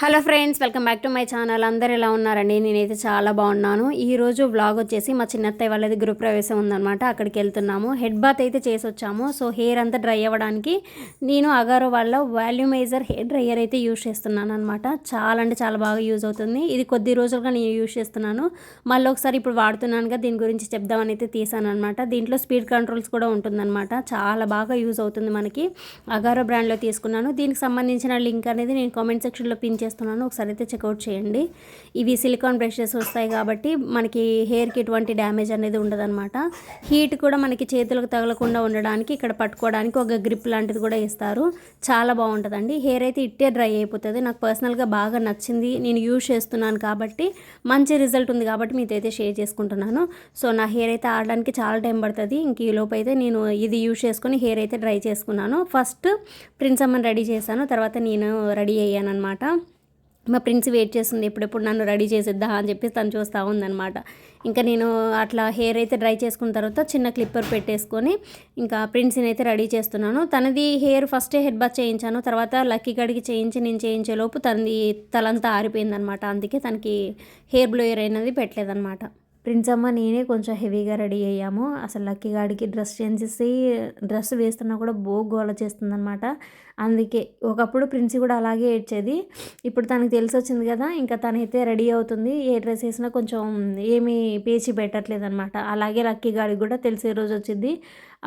Hello friends welcome back to my channel. అందరు ఎలా ఉన్నారండి? నేనైతే చాలా బాగున్నాను. ఈ రోజు వ్లాగ్ వచ్చేసి మా చిన్నత్తయ్య వాళ్ళది గృహప్రవేశం ఉందన్నమాట. అక్కడికి వెళ్తున్నాము. హెడ్ బాత్ అయితే చేసి వచ్చాము సో హెయిర్ అంతా డ్రై అవ్వడానికి నేను అగారో వాళ్ళ వాల్యూమైజర్ హెయిర్ డ్రైయర్ అయితే యూజ్ చేస్తున్నాను అనమాట చాలా అంటే చాలా బాగా యూజ్ అవుతుంది. ఇది కొద్ది రోజులుగా నేను యూజ్ చేస్తున్నాను. మళ్ళీ ఒకసారి ఇప్పుడు వాడుతున్నానుగా దీని గురించి చెప్దామని అయితే తీసాను అనమాట దీంట్లో స్పీడ్ కంట్రోల్స్ కూడా ఉంటుందన్నమాట. చాలా బాగా యూజ్ అవుతుంది మనకి. అగారో బ్రాండ్లో తీసుకున్నాను. దీనికి సంబంధించిన లింక్ అనేది నేను కామెంట్ సెక్షన్లో పిన్ చేస్తున్నాను. ఒకసారి అయితే చెక్అవుట్ చేయండి. ఇవి సిలికాన్ బ్రషెస్ వస్తాయి కాబట్టి మనకి హెయిర్కి ఎటువంటి డ్యామేజ్ అనేది ఉండదన్నమాట. హీట్ కూడా మనకి చేతులకు తగలకుండా ఉండడానికి ఇక్కడ పట్టుకోవడానికి ఒక గ్రిప్ లాంటిది కూడా ఇస్తారు. చాలా బాగుంటుందండి. హెయిర్ అయితే ఇట్టే డ్రై అయిపోతుంది. నాకు పర్సనల్గా బాగా నచ్చింది. నేను యూజ్ చేస్తున్నాను కాబట్టి మంచి రిజల్ట్ ఉంది కాబట్టి మీతో అయితే షేర్ చేసుకుంటున్నాను. సో నా హెయిర్ అయితే ఆడడానికి చాలా టైం పడుతుంది. ఇంక ఈ లోపు అయితే నేను ఇది యూజ్ చేసుకొని హెయిర్ అయితే డ్రై చేసుకున్నాను. ఫస్ట్ ప్రిన్స్ అమ్మని రెడీ చేశాను. తర్వాత నేను రెడీ అయ్యాను అనమాట మా ప్రిన్స్ వెయిట్ చేస్తుంది ఎప్పుడెప్పుడు నన్ను రెడీ చేసేద్దా అని చెప్పి తను చూస్తూ ఉందనమాట ఇంకా నేను అట్లా హెయిర్ అయితే డ్రై చేసుకున్న తర్వాత చిన్న క్లిప్పర్ పెట్టేసుకొని ఇంకా ప్రిన్స్ని అయితే రెడీ చేస్తున్నాను. తనది హెయిర్ ఫస్టే హెడ్ బాత్ చేయించాను తర్వాత లక్కీ గడికి చేయించి నేను చేయించే లోపు తనది తలంతా ఆరిపోయిందనమాట అందుకే తనకి హెయిర్ బ్లోయర్ అనేది పెట్టలేదనమాట ప్రిన్స్ అమ్మ నేనే కొంచెం హెవీగా రెడీ అయ్యాము. అసలు లక్కీ గాడికి డ్రెస్ చేంజ్ చేసి డ్రెస్ వేస్తున్నా కూడా బో గోల చేస్తుందనమాట అందుకే ఒకప్పుడు ప్రిన్స్ కూడా అలాగే ఏడ్చేది. ఇప్పుడు తనకు తెలిసి వచ్చింది కదా ఇంకా తనైతే రెడీ అవుతుంది. ఏ డ్రెస్ వేసినా కొంచెం ఏమీ పేచి పెట్టట్లేదు అనమాట అలాగే లక్కీ గాడికి కూడా తెలిసే రోజు వచ్చింది.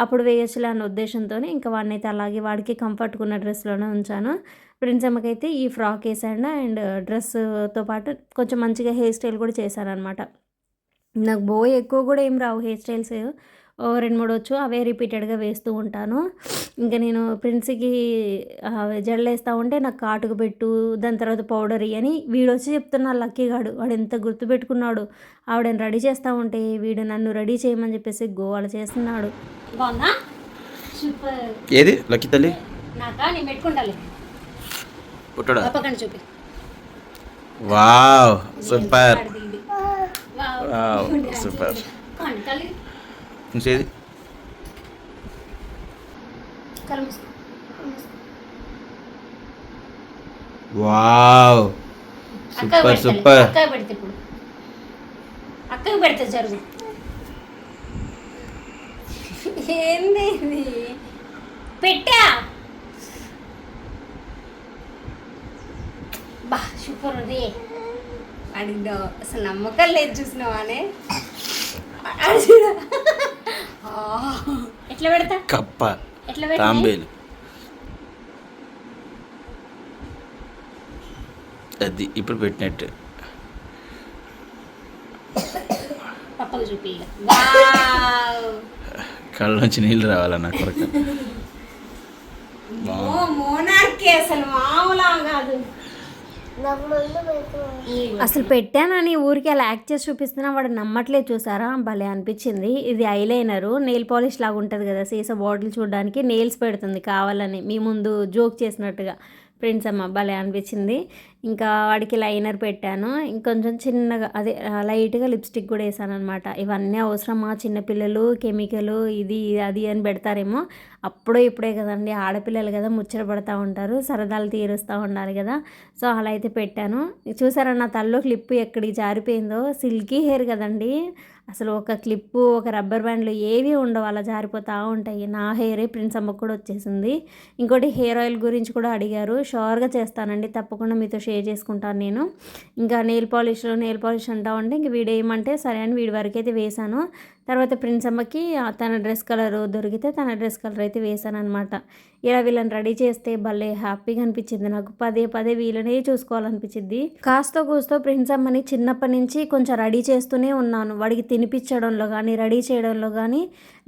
అప్పుడు వేయచ్చులే అన్న ఉద్దేశంతో ఇంకా వాడినైతే అలాగే వాడికి కంఫర్ట్గా ఉన్న డ్రెస్లోనే ఉంచాను. ప్రిన్స్ అమ్మకైతే ఈ ఫ్రాక్ వేసాను అండ్ డ్రెస్తో పాటు కొంచెం మంచిగా హెయిర్ స్టైల్ కూడా చేశాను అనమాట నాకు బో ఎక్కువ కూడా ఏం రావు హెయిర్ స్టైల్స్. ఓ రెండు మూడు వచ్చు అవే రిపీటెడ్గా వేస్తూ ఉంటాను. ఇంకా నేను ప్రిన్స్కి జడలు వేస్తూ ఉంటే నాకు కాటుకు పెట్టు దాని తర్వాత పౌడర్ అని వీడు వచ్చి చెప్తున్నా లక్కీగాడు వాడు ఎంత గుర్తుపెట్టుకున్నాడు ఆవిడని రెడీ చేస్తూ ఉంటే వీడు నన్ను రెడీ చేయమని చెప్పేసి గోవాల చేస్తున్నాడు. ఏది? లక్కీ తల్లి? సూపర్. సూపర్ మూసుకో. Wow super. సూపర్ అక్కకి పెడితే ఇప్పుడు అక్కకి పెడితే జరుగు ఏంది ఇది పెట్టా బా సూపర్ ఉంది అడిగినా అసలు నమ్మకం లేదు చూసినావానే అడి ఎట్లా పెడతా? కప్ప ఎట్లా పెడతా తాంబేలు. అది ఇప్పుడు పెట్టినట్టు. పప్పకు చూపి కళ్ళ నుంచి నీళ్ళు రావాలా నా కొరకు? ఓ మోనార్కి అసలు మామూలా కాదు. అసలు పెట్టానని ఊరికి? అలా యాక్ట్ చేసి చూపిస్తున్నా వాడు నమ్మట్లేదు చూసారా? భలే అనిపించింది. ఇది ఐలైనరు నెయిల్ పాలిష్ లాగా ఉంటుంది కదా సీసా బాటిల్ చూడడానికి నెయిల్స్ పెడుతుంది కావాలని మీ ముందు జోక్ చేసినట్టుగా. ఫ్రెండ్స్ అమ్మ భలే అనిపించింది. ఇంకా వాడికి లైనర్ పెట్టాను. ఇంకొంచెం చిన్నగా అదే లైట్గా లిప్స్టిక్ కూడా వేసాను అనమాట ఇవన్నీ అవసరమా? చిన్నపిల్లలు కెమికల్ ఇది అది అని పెడతారేమో. అప్పుడే ఇప్పుడే కదండి ఆడపిల్లలు కదా ముచ్చట పడతా ఉంటారు సరదాలు తీరుస్తూ ఉండాలి కదా. సో అలా అయితే పెట్టాను. చూసారా నా తల్లో క్లిప్ ఎక్కడికి జారిపోయిందో? సిల్కీ హెయిర్ కదండి. అసలు ఒక క్లిప్పు ఒక రబ్బర్ బ్యాండ్లు ఏవి ఉండవు. అలా జారిపోతూ ఉంటాయి. నా హెయిరే ప్రిన్స్ అమ్మకు కూడా వచ్చేసింది. ఇంకోటి హెయిర్ ఆయిల్ గురించి కూడా అడిగారు. షూర్గా చేస్తానండి. తప్పకుండా మీతో షేర్ చేసుకుంటాను నేను. ఇంకా నెయిల్ పాలిష్ నెయిల్ పాలిష్ అంటా ఉంటే ఇంక వీడు ఏమంటే సరే అని వీడి వరకు అయితే వేశాను. తర్వాత ప్రిన్స్ అమ్మకి తన డ్రెస్ కలర్ దొరికితే తన డ్రెస్ కలర్ అయితే వేశానమాట అనమాట ఇలా వీళ్ళని రెడీ చేస్తే భలే హ్యాపీగా అనిపించింది నాకు. పదే పదే వీళ్ళనే చూసుకోవాలనిపించింది. కాస్త కూస్తో ప్రిన్స్ అమ్మని చిన్నప్పటి నుంచి కొంచెం రెడీ చేస్తూనే ఉన్నాను. వాడికి తినిపించడంలో కానీ రెడీ చేయడంలో కానీ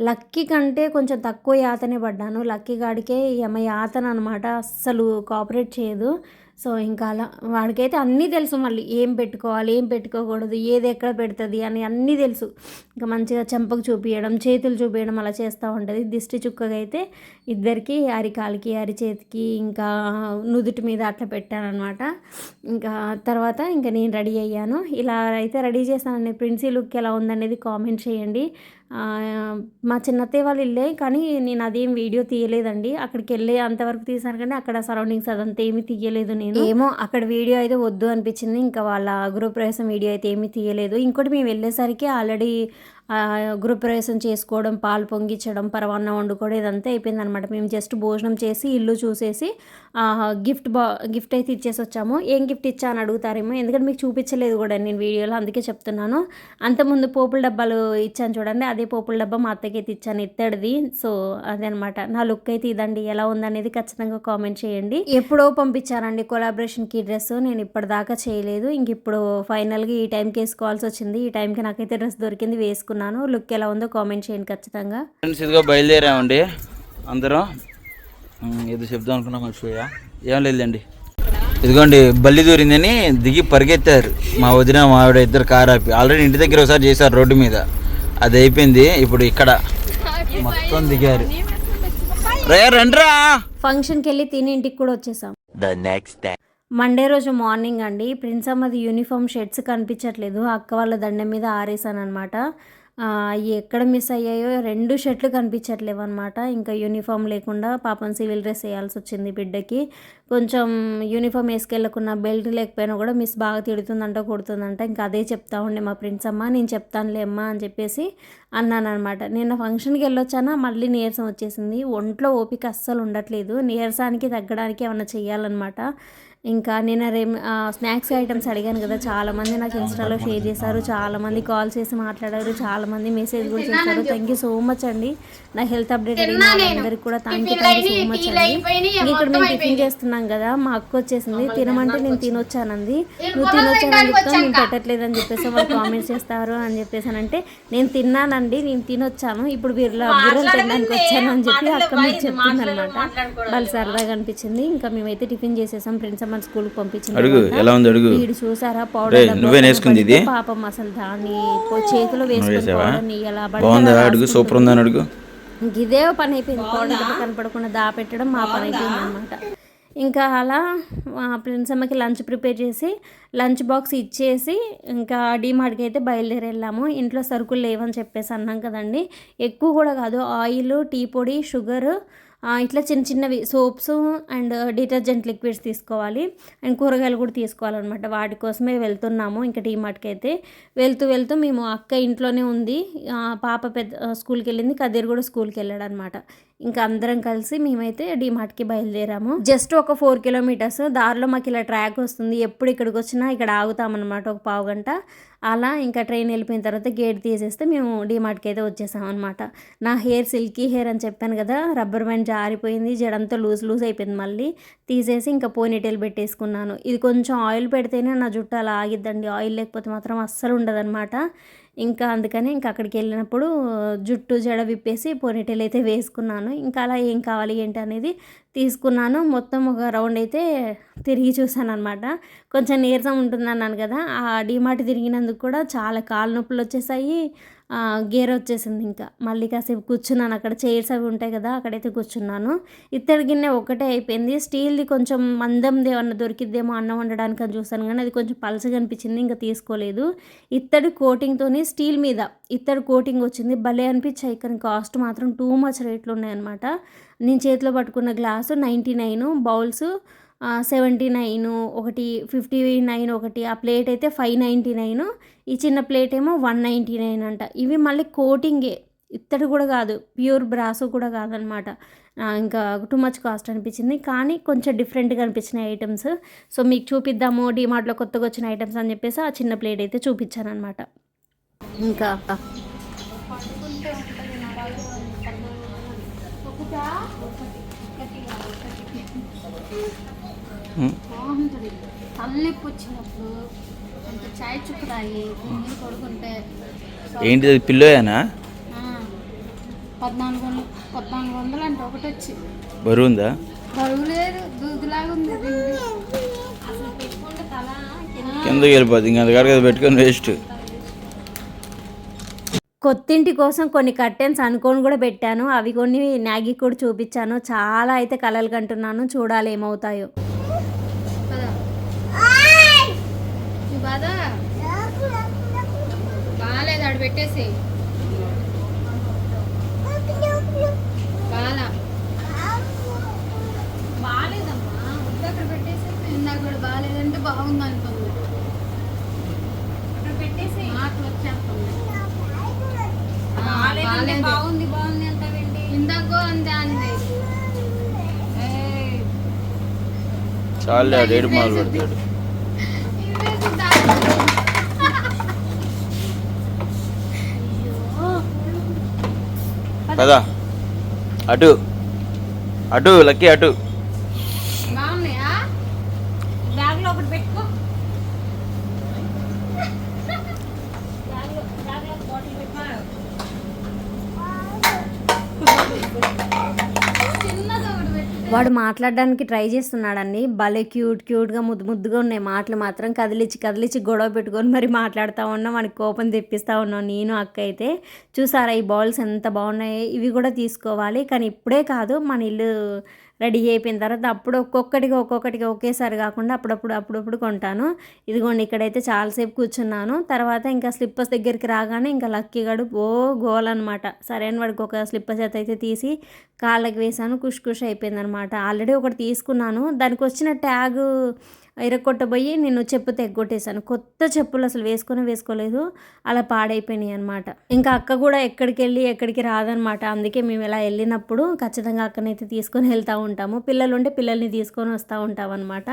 లక్కీ కంటే కొంచెం తక్కువ యాతనే పడ్డాను. లక్కీ గాడికే యమ యాతన అనమాట అస్సలు కోఆపరేట్ చేయదు. సో ఇంకా అలా వాడికైతే అన్నీ తెలుసు మళ్ళీ. ఏం పెట్టుకోవాలి ఏం పెట్టుకోకూడదు ఏది ఎక్కడ పెడుతుంది అని అన్నీ తెలుసు. ఇంకా మంచిగా చెంపకు చూపించడం చేతులు చూపించడం అలా చేస్తూ ఉంటుంది. దిష్టి చుక్కగా అయితే ఇద్దరికి అరికాలికి అరిచేతికి ఇంకా నుదుటి మీద అట్లా పెట్టానమాట ఇంకా తర్వాత ఇంకా నేను రెడీ అయ్యాను. ఇలా అయితే రెడీ చేశాను ప్రిన్సీ లుక్ ఎలా ఉందనేది కామెంట్ చేయండి. మా చిన్నత్తయ్య వాళ్ళు ఇల్లే కానీ నేను అదేం వీడియో తీయలేదండి. అక్కడికి వెళ్ళే అంతవరకు తీసాను కానీ అక్కడ సరౌండింగ్స్ అదంతా ఏమీ తీయలేదు నేను. ఏమో అక్కడ వీడియో అయితే వద్దు అనిపించింది. ఇంకా వాళ్ళ గృహప్రవేశం వీడియో అయితే ఏమీ తీయలేదు. ఇంకోటి మేము వెళ్ళేసరికి ఆల్రెడీ గృహప్రవేశం చేసుకోవడం పాలు పొంగించడం పరవాన్నం వండుకోవడం ఇదంతా అయిపోయింది అనమాట మేము జస్ట్ భోజనం చేసి ఇల్లు చూసేసి గిఫ్ట్ బా గిఫ్ట్ అయితే ఇచ్చేసి వచ్చాము. ఏం గిఫ్ట్ ఇచ్చా అని అడుగుతారేమో ఎందుకంటే మీకు చూపించలేదు కూడా నేను వీడియోలో అందుకే చెప్తున్నాను. అంతకుముందు పోపుల డబ్బాలు ఇచ్చాను చూడండి అదే పోపుల డబ్బా మా అత్తకి అయితే ఇచ్చాను ఇత్తడిది. సో అదనమాట నా లుక్ అయితే ఇదండి ఎలా ఉందనేది ఖచ్చితంగా కామెంట్ చేయండి. ఎప్పుడో పంపించారండి కొలాబరేషన్కి డ్రెస్ నేను ఇప్పటిదాకా చేయలేదు. ఇంక ఇప్పుడు ఫైనల్గా ఈ టైంకి వేసుకోవాల్సి వచ్చింది. ఈ టైంకి నాకైతే డ్రెస్ దొరికింది వేసుకున్నాను. లుక్ ఎలా ఉందో కామెంట్ చేయండి ఖచ్చితంగా. ఫ్రెండ్స్ ఇదిగో బయలుదేరామండి అందరం. ఏదో చెప్దాం అనుకున్నా మర్చిపోయా. ఏం లేదండి ఇదిగోండి బల్లి దూరిందని దిగి పరిగెత్తారు. మా వదిన మా ఆవిడ ఇద్దరు కారు ఆపి. ఆల్రెడీ ఇంటి దగ్గర ఒకసారి చేశారు రోడ్డు మీద. అది అయిపోయింది. ఇప్పుడు ఇక్కడ మొత్తం దిగారు. రే రండ్రా! ఫంక్షన్కి వెళ్ళి తిని ఇంటికి కూడా వచ్చేసాం. Day. మండే రోజు మార్నింగ్ అండి. ప్రిన్స్ అమ్మది యూనిఫామ్ షర్ట్స్ కనిపించట్లేదు. అక్క వాళ్ళ దండం మీద ఆరేసాను అనమాట ఎక్కడ మిస్ అయ్యాయో రెండు షర్ట్లు కనిపించట్లేవు అనమాట ఇంకా యూనిఫామ్ లేకుండా పాపం సివిల్ డ్రెస్ వేయాల్సి వచ్చింది బిడ్డకి. కొంచెం యూనిఫామ్ వేసుకెళ్ళకున్న బెల్ట్ లేకపోయినా కూడా మిస్ బాగా తిడుతుందంట కొడుతుందంట. ఇంకా అదే చెప్తా ఉండే మా ప్రిన్స్ అమ్మ నేను చెప్తానులే అమ్మా అని చెప్పేసి అన్నాను అనమాట నిన్న ఫంక్షన్కి వెళ్ళొచ్చానా? మళ్ళీ నీరసం వచ్చేసింది. ఒంట్లో ఓపిక అస్సలు ఉండట్లేదు. నీరసానికి తగ్గడానికి ఏమైనా చేయాలన్నమాట ఇంకా నేను రేమ్ స్నాక్స్ ఐటమ్స్ అడిగాను కదా చాలామంది నాకు ఇన్స్టాలో షేర్ చేశారు చాలామంది కాల్ చేసి మాట్లాడారు చాలామంది మెసేజ్ కూడా చేశారు. థ్యాంక్ యూ సో మచ్ అండి. నా హెల్త్ అప్డేట్ అడిగిన వాళ్ళందరికీ కూడా thank you thank you so much అండి. ఇక్కడ మేము టిఫిన్ చేస్తున్నాం కదా మా అక్క వచ్చేసింది. తినమంటే నేను తినొచ్చానంది. నువ్వు తినొచ్చానని చెప్తావు నేను పెట్టట్లేదు అని చెప్పేసి వాళ్ళు కామెంట్స్ చేస్తారు అని చెప్పేసానంటే నేను తిన్నానండి నేను తినొచ్చాను. ఇప్పుడు వీళ్ళ బుర్రలు తినడానికి వచ్చాను అని చెప్పి అక్క మీకు చెప్తుంది అనమాట వాళ్ళు సరదాగా అనిపించింది. ఇంకా మేమైతే టిఫిన్ చేసేసాం ఫ్రెండ్స్ మన స్కూల్కి పంపించింది అడుగు ఎలా ఉంది అడుగు? వీడు చూసారా? పౌడర్ నువ్వే నేర్చుకుంది ఇది? పాపం అసలు దాన్ని చేతిలో వేసుకుని ఎలా బాగుందా? అడుగు సూపర్ ఉందని అడుగు. ఇంక ఇదే పని అయిపోయింది. పౌడర్ కనపడకుండా దాపెట్టడం మా పని అయిపోయింది అనమాట ఇంకా అలా ఫ్రెండ్స్ అమ్మకి లంచ్ ప్రిపేర్ చేసి లంచ్ బాక్స్ ఇచ్చేసి ఇంకా డీమార్ట్కి అయితే బయలుదేరి వెళ్ళాము. ఇంట్లో సరుకులు లేవని చెప్పేసి అన్నాం కదండి. ఎక్కువ కూడా కాదు ఆయిల్ టీ పొడి షుగర్ ఇట్లా చిన్న చిన్నవి సోప్స్ అండ్ డిటర్జెంట్ లిక్విడ్స్ తీసుకోవాలి. అండ్ కూరగాయలు కూడా తీసుకోవాలన్నమాట. వాటి కోసమే వెళ్తున్నాము. ఇంకా డీమార్ట్కి అయితే వెళ్తూ వెళ్తూ మేము అక్క ఇంట్లోనే ఉంది. పాప పెద్ద స్కూల్కి వెళ్ళింది. కదిరి కూడా స్కూల్కి వెళ్ళాడు అనమాట ఇంకా అందరం కలిసి మేమైతే డీమార్ట్కి బయలుదేరాము. జస్ట్ ఒక ఫోర్ కిలోమీటర్స్. దారిలో మాకు ఇలా ట్రాక్ వస్తుంది. ఎప్పుడు ఇక్కడికి వచ్చినా ఇక్కడ ఆగుతామన్నమాట ఒక పావు గంట. అలా ఇంకా ట్రైన్ వెళ్ళిపోయిన తర్వాత గేట్ తీసేస్తే మేము డీమార్ట్కి అయితే వచ్చేసాం అనమాట నా హెయిర్ సిల్కీ హెయిర్ అని చెప్పాను కదా రబ్బర్ బ్యాండ్ జారిపోయింది. జడంతా లూజ్ లూజ్ అయిపోయింది మళ్ళీ. తీసేసి ఇంకా పోనీటైల్ పెట్టేసుకున్నాను. ఇది కొంచెం ఆయిల్ పెడితేనే నా జుట్టు అలా ఆగిద్దండి. ఆయిల్ లేకపోతే మాత్రం అస్సలు ఉండదన్నమాట. ఇంకా అందుకని ఇంకా అక్కడికి వెళ్ళినప్పుడు జుట్టు జడ విప్పేసి పోనీటెల్ అయితే వేసుకున్నాను. ఇంకా అలా ఏం కావాలి ఏంటి అనేది తీసుకున్నాను. మొత్తం ఒక రౌండ్ అయితే తిరిగి చూసాను అనమాట కొంచెం నీరసం ఉంటుంది అన్నాను కదా ఆ డీమార్ట్ తిరిగినందుకు కూడా చాలా కాలు నొప్పులు వచ్చేసాయి. గేర్ వచ్చేసింది ఇంకా. మళ్ళీ కాసేపు కూర్చున్నాను. అక్కడ చైర్స్ అవి ఉంటాయి కదా అక్కడైతే కూర్చున్నాను. ఇత్తడి గిన్నె ఒకటే అయిపోయింది. స్టీల్ది కొంచెం మందంది ఏమన్నా దొరికిద్దేమో అన్నం వండడానికి అని చూసాను కానీ అది కొంచెం పలసగా అనిపించింది ఇంకా తీసుకోలేదు. ఇత్తడి కోటింగ్తోని స్టీల్ మీద ఇత్తడి కోటింగ్ వచ్చింది. భలే అనిపించాయి. కానీ కాస్ట్ మాత్రం టూ మచ్ రేట్లు ఉన్నాయన్నమాట. నేను చేతిలో పట్టుకున్న glass ninety nine bowls seventy nine ఒకటి ఫిఫ్టీ నైన్ ఒకటి ఆ ప్లేట్ అయితే ఫైవ్ నైంటీ నైన్ ఈ చిన్న ప్లేట్ ఏమో వన్ నైంటీ నైన్ అంట. ఇవి మళ్ళీ కోటింగే. ఇత్తడి కూడా కాదు ప్యూర్ బ్రాసు కూడా కాదనమాట. ఇంకా టూ మచ్ కాస్ట్ అనిపించింది కానీ కొంచెం డిఫరెంట్గా అనిపించిన ఐటమ్స్. సో మీకు చూపిద్దాము డిమార్ట్లో కొత్తగా వచ్చిన ఐటమ్స్ అని చెప్పేసి ఆ చిన్న ప్లేట్ అయితే చూపించాను అనమాట ఇంకా బాగుంటుంది. తలనొప్పి వచ్చినప్పుడు అంత చాయ్ చుక్క తాగి ఏంటి అది పిల్లోయేనా? పద్నాలుగు వందలు పద్నాలుగు వందలు అంటే ఒకటి వచ్చి. బరువు ఉందా బరువు లేదు దూదులాగా ఉంది కింద కిందకి వెళ్ళిపోద్ది ఇంకా అది పెట్టుకొని వేస్ట్ కొత్తింటి కోసం కొన్ని కర్టెన్స్ అనుకొని కూడా పెట్టాను. అవి కొన్ని మ్యాగీ కూడా చూపించాను. చాలా అయితే కలలు కంటున్నాను. చూడాలి ఏమవుతాయో. బాగాలేదు ఆడు పెట్టేసి. బాగా బాగాలేదమ్మా. వద్దు అక్కడ పెట్టేసి. ఇందాక కూడా బాగాలేదంటే బాగుంది అనుకుంది అక్కడ పెట్టేసి. మాటలు వచ్చేస్తుంది. బాగుంది బాగుంది అంటావేంటి ఇందాక అంతే అంది. ఏయ్. చాలే ఆ డేడు మొదలు పెడతాడు కదా అటు. అటు లక్కీ అటు బాగున్నాయా బ్యాగ్లో ఒకటి పెట్టుకో చిన్నది ఒకటి పెట్టు వాడు మాట్లాడడానికి ట్రై చేస్తున్నాడండి. భలే క్యూట్ క్యూట్గా ముద్దు ముద్దుగా ఉన్నాయి. మాటలు మాత్రం కదిలిచ్చి కదిలిచ్చి గొడవ పెట్టుకొని మరి మాట్లాడుతూ ఉన్నాం. వానికి కోపం తెప్పిస్తూ ఉన్నాం. నేను అక్క అయితే చూసారా ఈ బాల్స్ ఎంత బాగున్నాయి? ఇవి కూడా తీసుకోవాలి. కానీ ఇప్పుడే కాదు మన ఇల్లు రెడీ అయిపోయిన తర్వాత అప్పుడు ఒక్కొక్కటిగా ఒక్కొక్కటిగా ఒకేసారి కాకుండా అప్పుడప్పుడు అప్పుడప్పుడు కొంటాను. ఇదిగోండి ఇక్కడైతే చాలాసేపు కూర్చున్నాను. తర్వాత ఇంకా స్లిప్పర్స్ దగ్గరికి రాగానే ఇంకా లక్కీ గడు ఓ గోల్ అనమాట సరైన వాడికి ఒక స్లిప్పర్స్ అయితే తీసి కాళ్ళకి వేసాను కుష్ కుష్ అయిపోయిందనమాట ఆల్రెడీ ఒకటి తీసుకున్నాను. దానికి వచ్చిన ట్యాగ్ ఇరగొట్టబోయి నేను చెప్పు తెగ్గొట్టేశాను. కొత్త చెప్పులు అసలు వేసుకొని వేసుకోలేదు. అలా పాడైపోయినాయి అనమాట ఇంకా అక్క కూడా ఎక్కడికి వెళ్ళి ఎక్కడికి రాదనమాట అందుకే మేము ఇలా వెళ్ళినప్పుడు ఖచ్చితంగా అక్కనైతే తీసుకొని వెళ్తూ ఉంటాము. పిల్లలు ఉంటే పిల్లల్ని తీసుకొని వస్తూ ఉంటాం అనమాట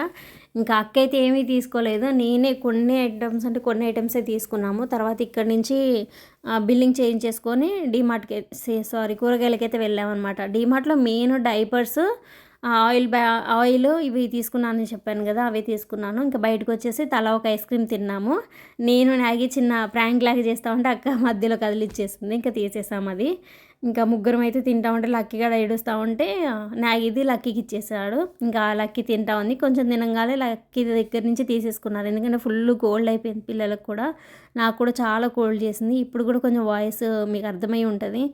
ఇంకా అక్క అయితే ఏమీ తీసుకోలేదు. నేనే కొన్ని ఐటమ్స్ అంటే కొన్ని ఐటమ్సే తీసుకున్నాము. తర్వాత ఇక్కడి నుంచి బిల్లింగ్ చేంజ్ చేసుకొని డీమార్ట్కి సారీ కూరగాయలకైతే వెళ్ళామన్నమాట. డీమార్ట్లో మెయిన్ డైపర్స్ ఆయిల్ బ్యా ఆయిల్ ఇవి తీసుకున్నానని చెప్పాను కదా అవి తీసుకున్నాను. ఇంకా బయటకు వచ్చేసి తలా ఒక ఐస్ క్రీమ్ తిన్నాము. నేను నాగి చిన్న ప్రాంక్ లాగా చేస్తా ఉంటే అక్క మధ్యలో కదిలిచ్చేసింది. ఇంకా తీసేసాం అది. ఇంకా ముగ్గురం అయితే తింటా ఉంటే లక్కీ కూడా ఏడుస్తూ ఉంటే నాగిది లక్కీకి ఇచ్చేసాడు. ఇంకా లక్కీ తింటా ఉంది. కొంచెం తినగానే లక్కీ దగ్గర నుంచి తీసేసుకున్నారు. ఎందుకంటే ఫుల్ కోల్డ్ అయిపోయింది పిల్లలకు కూడా. నాకు కూడా చాలా కోల్డ్ చేసింది. ఇప్పుడు కూడా కొంచెం వాయిస్ మీకు అర్థమై ఉంటుంది.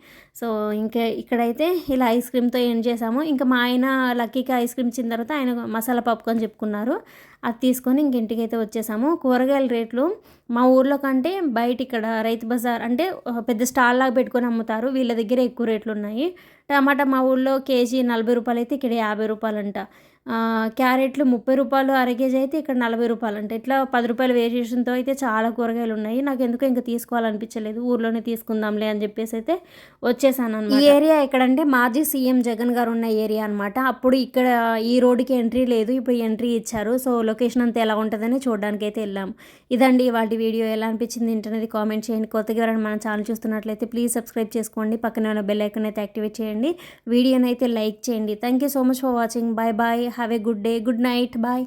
సో ఇంకా ఇక్కడైతే ఇలా ఐస్ క్రీమ్తో ఏం చేసాము. ఇంకా మా ఆయన లక్కీకి ఐస్ క్రీమ్ ఇచ్చిన తర్వాత ఆయన మసాలా పప్పుకొని చెప్పుకున్నారు. అది తీసుకొని ఇంక ఇంటికైతే వచ్చేసాము. కూరగాయల రేట్లు మా ఊర్లో కంటే బయట ఇక్కడ రైతు బజార్ అంటే పెద్ద స్టాల్ లాగా పెట్టుకొని అమ్ముతారు. వీళ్ళ దగ్గర ఎక్కువ రేట్లు ఉన్నాయి. టమాటా మా ఊళ్ళో కేజీ నలభై రూపాయలు అయితే ఇక్కడ యాభై రూపాయలంట. అంట క్యారెట్లు ముప్పై రూపాయలు అర కేజీ అయితే ఇక్కడ నలభై రూపాయలు. అంట ఇట్లా పది రూపాయల వేరియేషన్తో అయితే చాలా కూరగాయలు ఉన్నాయి. నాకు ఎందుకో ఇంకా తీసుకోవాలనిపించలేదు. ఊర్లోనే తీసుకుందాంలే అని చెప్పేసి అయితే వచ్చేసాను అనమాట ఈ ఏరియా ఎక్కడంటే మాజీ సీఎం జగన్ గారు ఉన్న ఏరియా అనమాట అప్పుడు ఇక్కడ ఈ రోడ్డుకి ఎంట్రీ లేదు. ఇప్పుడు ఎంట్రీ ఇచ్చారు. సో లొకేషన్ అంతా ఎలా ఉంటుందని చూడడానికి అయితే వెళ్ళాం. ఇదండి వాటి వీడియో. ఎలా అనిపించింది ఏంటనేది కామెంట్ చేయండి. కొత్తగా ఎవరైనా మన ఛానల్ చూస్తున్నట్లయితే ప్లీజ్ సబ్స్క్రైబ్ చేసుకోండి. పక్కన ఉన్న బెల్ ఐకన్ అయితే యాక్టివేట్ చేయండి. వీడియోని అయితే లైక్ చేయండి. Thank you so much for watching. Bye bye have a good day good night bye